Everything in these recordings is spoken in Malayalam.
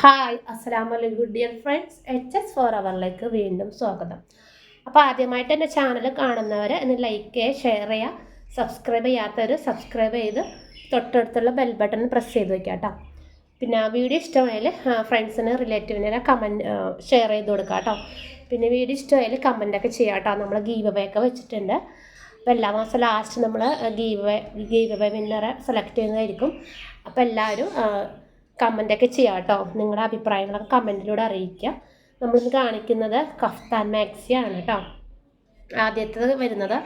ഹായ് അസ്സാം വലൈക്കും dear friends H S four അവറിലേക്ക് വീണ്ടും സ്വാഗതം. അപ്പോൾ ആദ്യമായിട്ട് എന്റെ ചാനൽ കാണുന്നവർ ഒന്ന് ലൈക്ക് ചെയ്യുക ഷെയർ ചെയ്യുക സബ്സ്ക്രൈബ് ചെയ്യാത്തവർ സബ്സ്ക്രൈബ് ചെയ്ത് തൊട്ടടുത്തുള്ള ബെൽ ബട്ടൺ പ്രസ് ചെയ്ത് വയ്ക്കുക കേട്ടോ. പിന്നെ വീഡിയോ ഇഷ്ടമായാൽ ഫ്രണ്ട്സിന് റിലേറ്റീവിനെ കമന്റ് ഷെയർ ചെയ്ത് കൊടുക്കുക കേട്ടോ. പിന്നെ വീഡിയോ ഇഷ്ടമായാൽ കമന്റൊക്കെ ചെയ്യാം കേട്ടോ. നമ്മൾ ഗീവ് അവേ ഒക്കെ വെച്ചിട്ടുണ്ട്. അപ്പോൾ എല്ലാ മാസം ലാസ്റ്റ് നമ്മൾ ഗീവ് ഗീവ് അവേ വിന്നറെ സെലക്ട് ചെയ്യുന്നതായിരിക്കും. അപ്പോൾ എല്ലാവരും കമന്റൊക്കെ ചെയ്യാം കേട്ടോ. നിങ്ങളുടെ അഭിപ്രായങ്ങളൊക്കെ കമന്റിലൂടെ അറിയിക്കുക. നമ്മളിന്ന് കാണിക്കുന്നത് കഫ്താൻ മാക്സിയാണ് കേട്ടോ. ആദ്യത്തേത് വരുന്നത്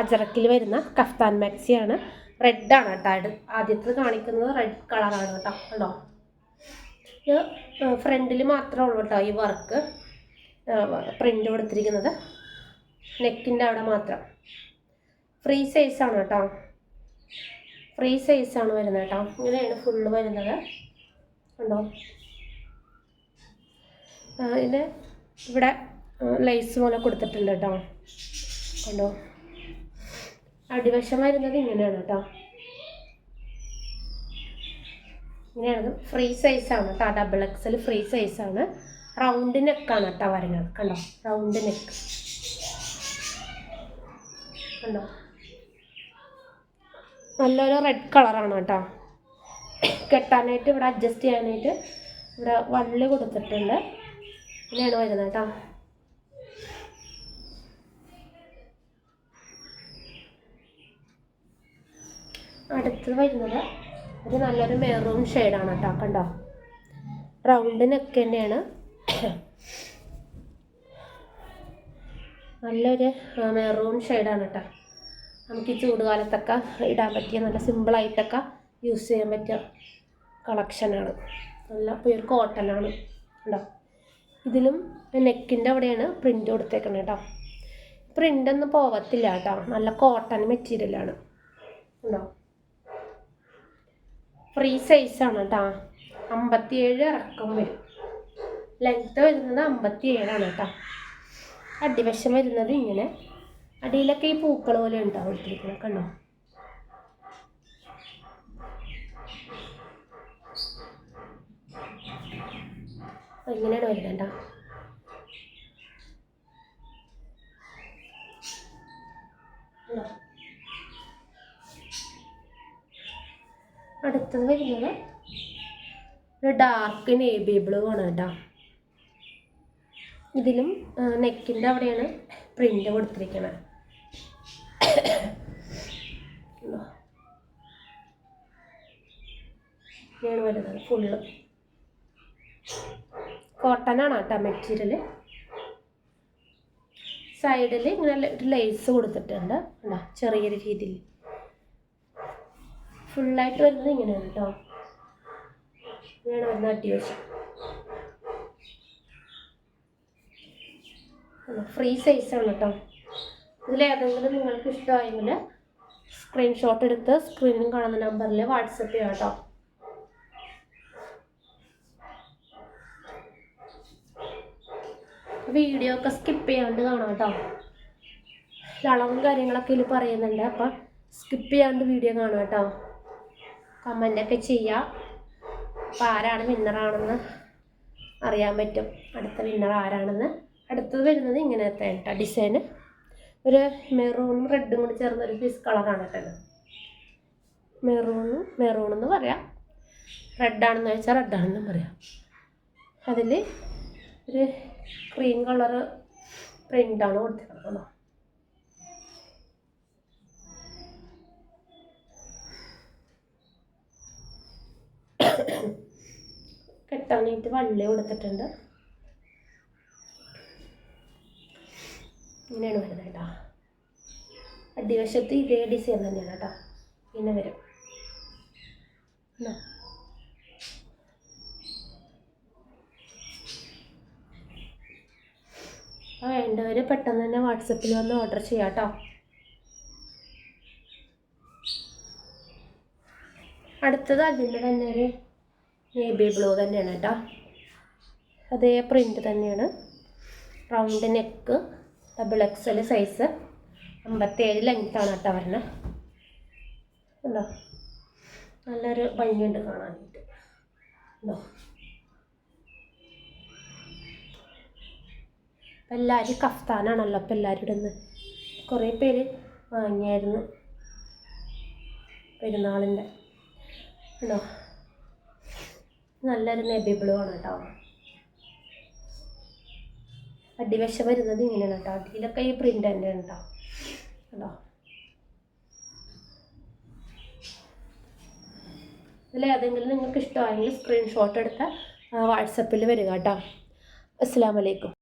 അജറക്കിൽ വരുന്ന കഫ്താൻ മാക്സിയാണ് റെഡാണ് കേട്ടോ. ഇത് ആദ്യത്തേത് കാണിക്കുന്നത് റെഡ് കളറാണ് കേട്ടോ. കണ്ടോ? ഇത് ഫ്രണ്ടിൽ മാത്രമേ ഉള്ളൂ കേട്ടോ ഈ വർക്ക് പ്രിന്റ് കൊടുത്തിരിക്കുന്നത്. നെക്കിന്റെ അവിടെ മാത്രം. ഫ്രീ സൈസാണ് കേട്ടോ. ഫ്രീ സൈസാണ് വരുന്നത് കേട്ടോ. ഇങ്ങനെയാണ് ഫുള്ള് വരുന്നത്. കണ്ടോ ഇതിന് ഇവിടെ ലൈസ് പോലെ കൊടുത്തിട്ടുണ്ട് കേട്ടോ കണ്ടോ? അടിവശം വരുന്നത് ഇങ്ങനെയാണ് കേട്ടോ ഇങ്ങനെയാണ് ഫ്രീ സൈസാണ് കേട്ടോ ഡബിൾ എക്സൽ ഫ്രീ സൈസാണ് റൗണ്ട് നെക്കാണ് കേട്ടോ വരുന്നത് കണ്ടോ? റൗണ്ട് നെക്ക് കണ്ടോ? നല്ലൊരു റെഡ് കളറാണ് കേട്ടോ കെട്ടാനായിട്ട് ഇവിടെ അഡ്ജസ്റ്റ് ചെയ്യാനായിട്ട് ഇവിടെ വള്ളി കൊടുത്തിട്ടുണ്ട്. ഇങ്ങനെയാണ് വരുന്നത് കേട്ടോ. അടുത്തത് വരുന്നത് ഒരു നല്ലൊരു മെറൂൺ ഷെയ്ഡാണ് കേട്ടോ കണ്ടോ? റൗണ്ട് നെക്ക് തന്നെയാണ്. നല്ലൊരു മെറൂൺ ഷെയ്ഡാണ് കേട്ടോ. നമുക്ക് ഈ ചൂടുകാലത്തൊക്കെ ഇടാൻ പറ്റിയ നല്ല സിമ്പിളായിട്ടൊക്കെ യൂസ് ചെയ്യാൻ പറ്റിയ കളക്ഷനാണ് നല്ല പ്യൂർ കോട്ടനാണ് കേട്ടോ ഇതിലും നെക്കിന്റെ അവിടെയാണ് പ്രിന്റ് കൊടുത്തേക്കുന്നത് കേട്ടോ പ്രിന്റ് ഒന്നും പോവത്തില്ല കേട്ടോ നല്ല കോട്ടൺ മെറ്റീരിയലാണ് ഉണ്ടോ ഫ്രീ സൈസാണ് കേട്ടോ അമ്പത്തിയേഴ് ഇറക്കം വരും. ലെങ്ത്ത് വരുന്നത് അമ്പത്തി ഏഴാണ് കേട്ടോ അടിവശം വരുന്നത് ഇങ്ങനെ. അടിയിലൊക്കെ ഈ പൂക്കൾ പോലെ ഉണ്ടാവും കണ്ടോ? ഇങ്ങനെയാണ് വരുന്നത് അടുത്തത് വരുന്നത് ഒരു ഡാർക്ക് നേവി ബ്ലൂ ആണ് കേട്ടോ ഇതിലും നെക്കിന്റെ അവിടെയാണ് പ്രിന്റ് കൊടുത്തിരിക്കുന്നത് ഇങ്ങനെയാണ് വരുന്നത് ഫുള്ള് കോട്ടനാണ് കേട്ടോ മെറ്റീരിയൽ സൈഡിൽ ഇങ്ങനെ ഒരു ലേസ് കൊടുത്തിട്ടുണ്ട്. ഉണ്ടോ ചെറിയൊരു രീതിയിൽ. ഫുള്ളായിട്ട് വരുന്നത് ഇങ്ങനെയാണ് കേട്ടോ ഇങ്ങനെയാണ് വരുന്നത് അത്യാവശ്യം ഫ്രീ സൈസാണ് കേട്ടോ ഇതിലേതെങ്കിലും നിങ്ങൾക്ക് ഇഷ്ടമായെങ്കിൽ സ്ക്രീൻഷോട്ട് എടുത്ത് സ്ക്രീനിൽ കാണുന്ന നമ്പറിൽ വാട്സപ്പ് ചെയ്യാം കേട്ടോ വീഡിയോ ഒക്കെ സ്കിപ്പ് ചെയ്യാണ്ട് കാണാം കേട്ടോ അളവും കാര്യങ്ങളൊക്കെ ഇതിൽ പറയുന്നുണ്ട്. അപ്പം സ്കിപ്പ് ചെയ്യാണ്ട് വീഡിയോ കാണാം കേട്ടോ കമന്റൊക്കെ ചെയ്യുക അപ്പം ആരാണ് വിന്നറാണെന്ന് അറിയാൻ പറ്റും. അടുത്ത വിന്നർ ആരാണെന്ന്. അടുത്തത് വരുന്നത് ഇങ്ങനത്തെ കേട്ടോ ഡിസൈന് ഒരു മെറൂണും റെഡും കൂടി ചേർന്ന ഒരു ഫിസ് കളറാണ് കേട്ടത് മെറൂണും മെറൂൺ എന്ന് പറയാം. റെഡാണെന്ന് വെച്ചാൽ റെഡാണെന്നും പറയാം. അതിൽ ഒരു ക്രീം കളർ പ്രിന്റാണ് കൊടുത്തിരിക്കുന്നത് കെട്ടാനായിട്ട് വള്ളി കൊടുത്തിട്ടുണ്ട്. ഇങ്ങനെയാണ് വരുന്നത് കേട്ടോ. അടിവശത്ത് ഇതേ ഡിസൈൻ തന്നെയാണ് കേട്ടോ. ഇങ്ങനെ വരും. അപ്പോൾ വേണ്ടവർ പെട്ടെന്ന് തന്നെ വാട്സപ്പിൽ വന്ന് ഓർഡർ ചെയ്യാം കേട്ടോ അടുത്തത് അതിന്റെ തന്നെ ഒരു നേബി ബ്ലൂ തന്നെയാണ് കേട്ടോ അതേ പ്രിന്റ് തന്നെയാണ്. Round neck double XL size അമ്പത്തേഴ് ലെങ്ത്താണ് കേട്ടോ വരണം. ഉണ്ടോ നല്ലൊരു ഭംഗിയുണ്ട് കാണാനായിട്ട്. ഉണ്ടോ എല്ലാവരും കഫ്താനാണല്ലോ അപ്പം എല്ലാവരും ഇടുന്നത് കുറേ പേര് വാങ്ങിയായിരുന്നു പെരുന്നാളിന്റെ ഉണ്ടോ? നല്ലൊരു നെബിബിളുമാണ് കേട്ടോ. അടിവശം വരുന്നത് ഇങ്ങനെയാണ് കേട്ടോ. അടിയിലൊക്കെ ഈ പ്രിന്റ് തന്നെയാണ് കേട്ടോ. കേട്ടോ ഇതിൽ ഏതെങ്കിലും നിങ്ങൾക്ക് ഇഷ്ടമായെങ്കിൽ സ്ക്രീൻഷോട്ട് എടുത്ത് വാട്സപ്പിൽ വരിക കേട്ടോ. അസ്സാം വലൈക്കും